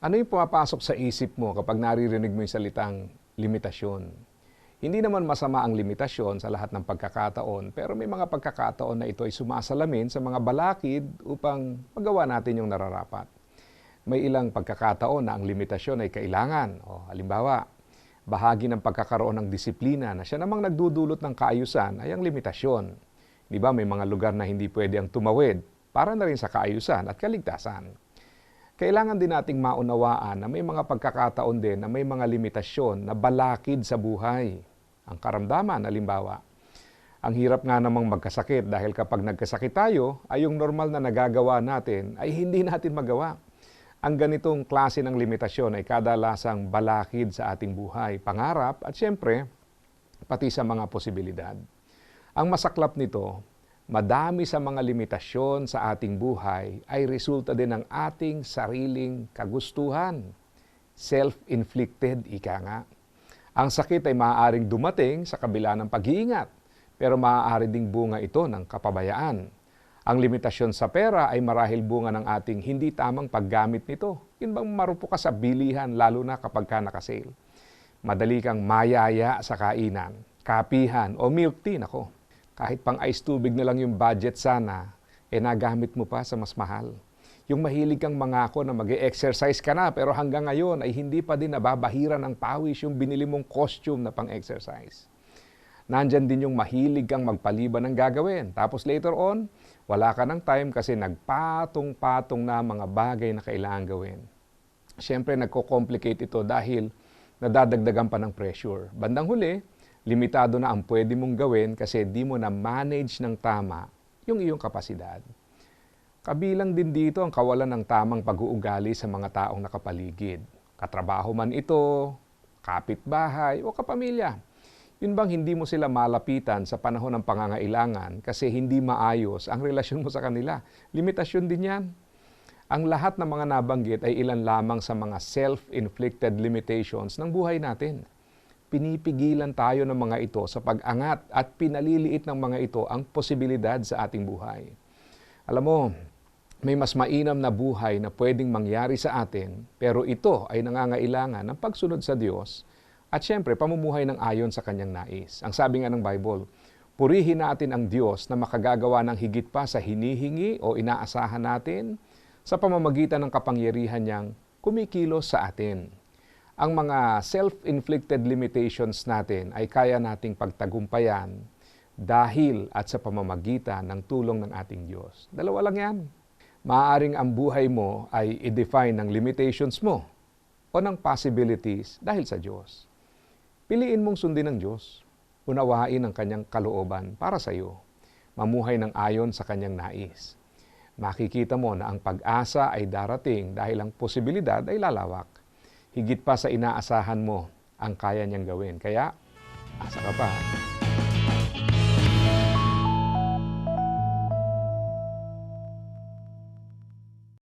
Ano yung pumapasok sa isip mo kapag naririnig mo yung salitang limitasyon? Hindi naman masama ang limitasyon sa lahat ng pagkakataon, pero may mga pagkakataon na ito ay sumasalamin sa mga balakid upang magawa natin yung nararapat. May ilang pagkakataon na ang limitasyon ay kailangan. O, halimbawa, bahagi ng pagkakaroon ng disiplina na siya namang nagdudulot ng kaayusan ay ang limitasyon. Di ba may mga lugar na hindi pwede ang tumawid para na rin sa kaayusan at kaligtasan. Kailangan din nating maunawaan na may mga pagkakataon din na may mga limitasyon na balakid sa buhay. Ang karamdaman, halimbawa, ang hirap nga namang magkasakit dahil kapag nagkasakit tayo, ay yung normal na nagagawa natin ay hindi natin magawa. Ang ganitong klase ng limitasyon ay kadalasang balakid sa ating buhay, pangarap at siyempre, pati sa mga posibilidad. Ang masaklap nito, madami sa mga limitasyon sa ating buhay ay resulta din ng ating sariling kagustuhan. Self-inflicted, ika nga. Ang sakit ay maaaring dumating sa kabila ng pag-iingat, pero maaari ding bunga ito ng kapabayaan. Ang limitasyon sa pera ay marahil bunga ng ating hindi tamang paggamit nito. Yun bang marupo ka sa bilihan lalo na kapag ka nakasale. Madali kang mayaya sa kainan, kapihan o milk tea, nako. Kahit pang ice tubig na lang yung budget sana, eh nagamit mo pa sa mas mahal. Yung mahilig kang mangako na mag exercise ka na pero hanggang ngayon ay hindi pa din nababahiran ng pawis yung binili mong costume na pang-exercise. Nandyan din yung mahilig kang magpaliban ng gagawin. Tapos later on, wala ka ng time kasi nagpatong-patong na mga bagay na kailangan gawin. Siyempre, nagko-complicate ito dahil nadadagdagan pa ng pressure. Bandang huli, limitado na ang pwede mong gawin kasi di mo na manage ng tama yung iyong kapasidad. Kabilang din dito ang kawalan ng tamang pag-uugali sa mga taong nakapaligid. Katrabaho man ito, kapitbahay o kapamilya. Yun bang hindi mo sila malapitan sa panahon ng pangangailangan kasi hindi maayos ang relasyon mo sa kanila. Limitasyon din yan. Ang lahat ng mga nabanggit ay ilan lamang sa mga self-inflicted limitations ng buhay natin. Pinipigilan tayo ng mga ito sa pag-angat at pinaliliit ng mga ito ang posibilidad sa ating buhay. Alam mo, may mas mainam na buhay na pwedeng mangyari sa atin, pero ito ay nangangailangan ng pagsunod sa Diyos at siyempre pamumuhay ng ayon sa kanyang nais. Ang sabi nga ng Bible, purihin natin ang Diyos na makagagawa ng higit pa sa hinihingi o inaasahan natin sa pamamagitan ng kapangyarihan niyang kumikilos sa atin. Ang mga self-inflicted limitations natin ay kaya nating pagtagumpayan dahil at sa pamamagitan ng tulong ng ating Diyos. Dalawa lang yan. Maaaring ang buhay mo ay i-define ng limitations mo o ng possibilities dahil sa Diyos. Piliin mong sundin ng Diyos. Unawain ang kanyang kalooban para sa iyo. Mamuhay ng ayon sa kanyang nais. Makikita mo na ang pag-asa ay darating dahil ang posibilidad ay lalawak. Higit pa sa inaasahan mo ang kaya niyang gawin. Kaya, asa ka pa.